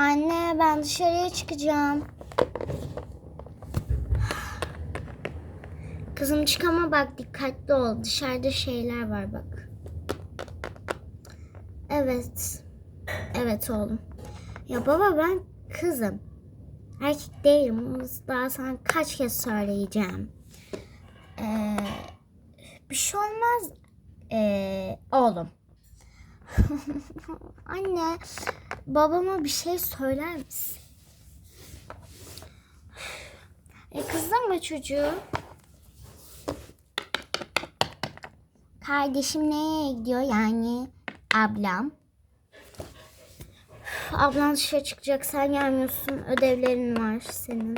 Anne ben dışarıya çıkacağım. Kızım çık ama bak dikkatli ol. Dışarıda şeyler var bak. Evet. Evet oğlum. Ya baba ben kızım. Erkek değilim. Bunu daha sana kaç kez söyleyeceğim. Ee, bir şey olmaz ee, oğlum. Anne, babama bir şey söyler misin? E kızdırma çocuğu. Kardeşim nereye gidiyor yani? Ablam. Ablan dışarı çıkacak sen gelmiyorsun. Ödevlerin var senin.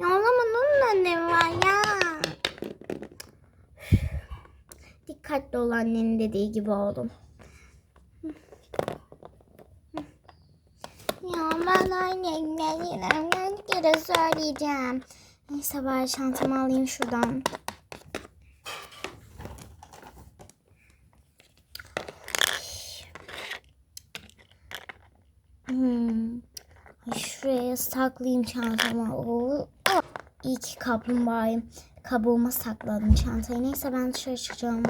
Ya olamam onun ödevi var ya. Dikkatli ol annenin dediği gibi oğlum. Ya ben annemden yine kere söyleyeceğim. Neyse bari çantamı alayım şuradan. Hmm. Ay, Şuraya saklayayım çantamı. Oo. İyi ki kaplumbağayım. Kabuğuma sakladım çantayı. Neyse ben dışarı çıkacağım.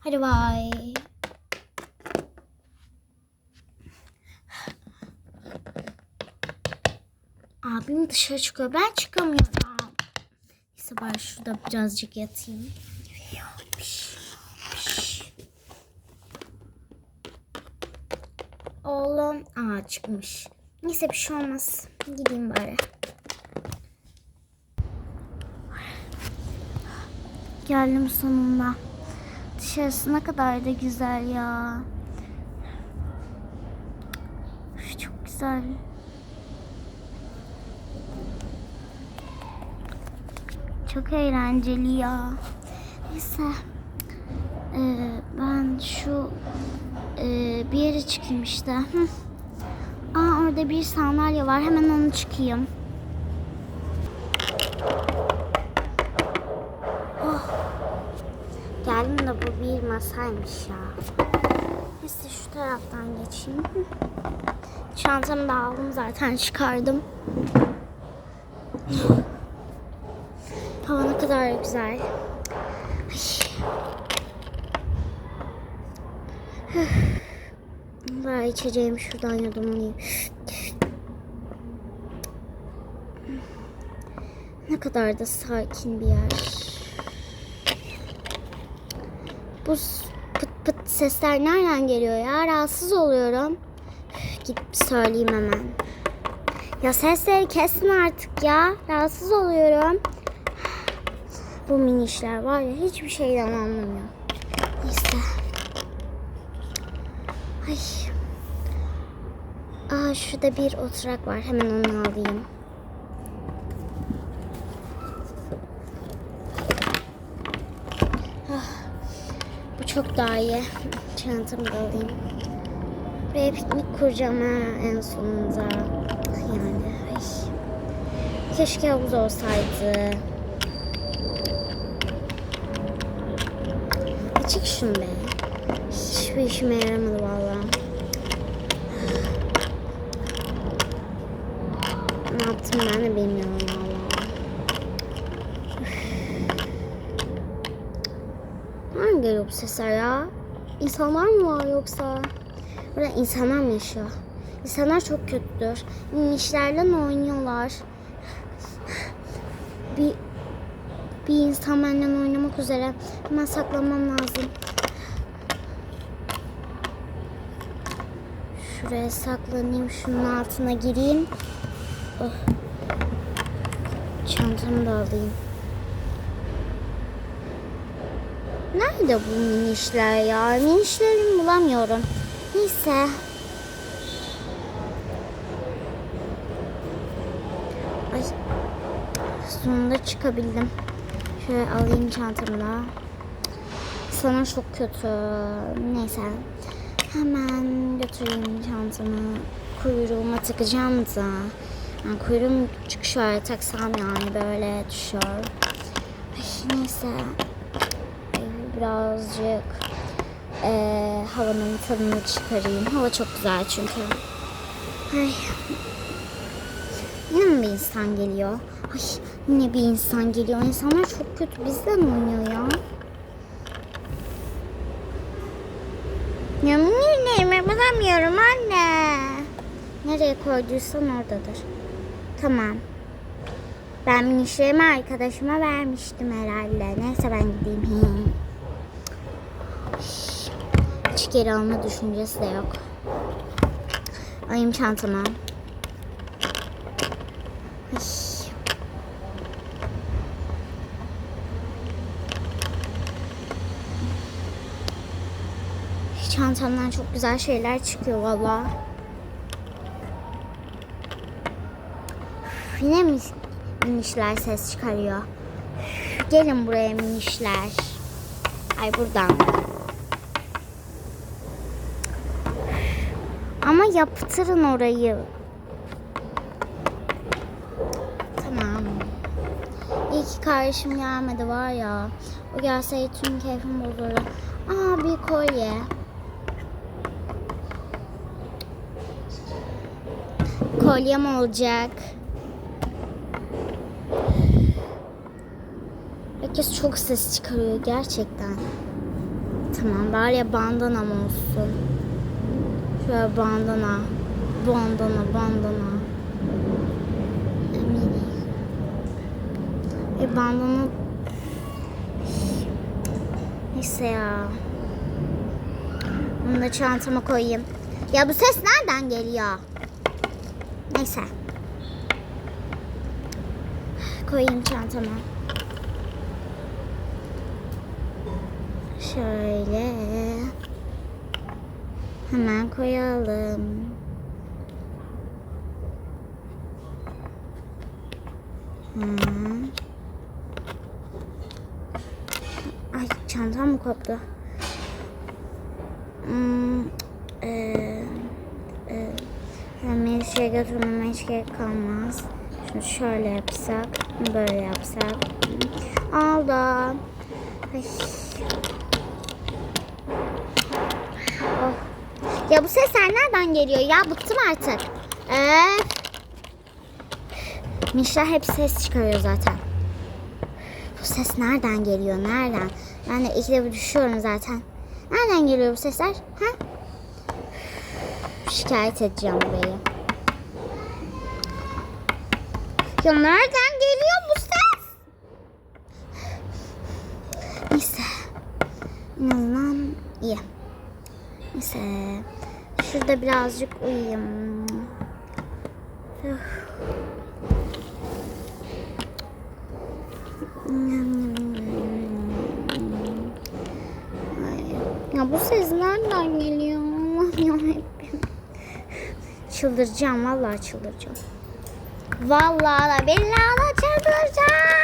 Hadi bay. Abim dışarı çıkıyor. Ben çıkamıyorum. Neyse bari şurada birazcık yatayım. Oğlum aa çıkmış. Neyse bir şey olmaz. Gideyim bari. Geldim sonunda. Dışarısı ne kadar da güzel ya. Çok güzel. Çok eğlenceli ya. Neyse. Ee, ben şu e, bir yere çıkayım işte. Hı. Aa orada bir sandalye var. Hemen onu çıkayım. Geldim de bu bir masaymış ya. Neyse şu taraftan geçeyim. Çantamı da aldım zaten çıkardım. Hava ne kadar güzel. Ben içeceğim şuradan yudumlayayım. Ne kadar da sakin bir yer. Bu pıt pıt sesler nereden geliyor ya? Rahatsız oluyorum. Üf, Gidip söyleyeyim hemen. Ya sesleri kesin artık ya. Rahatsız oluyorum. Bu minişler var ya hiçbir şeyden anlamıyor. Neyse. Ay. Aa şurada bir oturak var. Hemen onu alayım. Çok daha iyi. Çantamı da alayım. Buraya piknik kuracağım ha en sonunda. Yani ay. Keşke havuz olsaydı. Çık şunu be. Hiçbir işime yaramadı valla. Ne yaptım ben de bilmiyorum valla. Nereden geliyor bu sesler ya? İnsanlar mı var yoksa? Burada insanlar mı yaşıyor? İnsanlar çok kötüdür. Minişlerden oynuyorlar. Bir bir insan benden oynamak üzere. Hemen saklanmam lazım. Şuraya saklanayım. Şunun altına gireyim. Oh. Çantamı da alayım. Nerede bu minişler ya? Minişlerimi bulamıyorum. Neyse. Ay. Sonunda çıkabildim. Şöyle alayım çantamı. Sana çok kötü. Neyse. Hemen götüreyim çantamı. Kuyruğuma takacağım da. Yani kuyruğum şöyle taksam yani böyle düşüyor. Ay, neyse. Birazcık eee havanın tadını çıkarayım. Hava çok güzel çünkü. Ay. Yine bir insan geliyor? Ay yine bir insan geliyor. İnsanlar çok kötü bizden oynuyor ya. Ya nereye bulamıyorum anne. Nereye koyduysan oradadır. Tamam. Ben minişlerimi arkadaşıma vermiştim herhalde. Neyse ben gideyim. Geri alma düşüncesi de yok. Ayım çantama. Çantamdan çok güzel şeyler çıkıyor valla. Yine mi minişler ses çıkarıyor? Gelin buraya minişler. Ay buradan. Ama yaptırın orayı. Tamam. İyi ki kardeşim gelmedi var ya. O gelseydi tüm keyfim bozulurdu. Aa bir kolye. Kolyem olacak. Herkes çok ses çıkarıyor gerçekten. Tamam bari ya bandanam olsun. Şöyle bandana. Bandana, bandana. E bandana... Neyse ya. Bunu da çantama koyayım. Ya bu ses nereden geliyor? Neyse. Koyayım çantama. Şöyle. Hemen koyalım. Hı. Ay çantam mı koptu? Hmm, eee, ben bir şey götürmeme hiç gerek kalmaz. Şunu şöyle yapsak, böyle yapsak. Aldım. Ay. Ya bu sesler nereden geliyor ya? Bıktım artık. Ee, Mişler hep ses çıkarıyor zaten. Bu ses nereden geliyor? Nereden? Ben de ikide bir düşüyorum zaten. Nereden geliyor bu sesler? Ha? Şikayet edeceğim burayı. Ya nereden geliyor bu ses? Neyse. En azından iyi. Neyse. Şurada birazcık uyuyayım. Ya bu ses nereden geliyor? Çıldıracağım vallahi çıldıracağım. Vallahi da billahi çıldıracağım.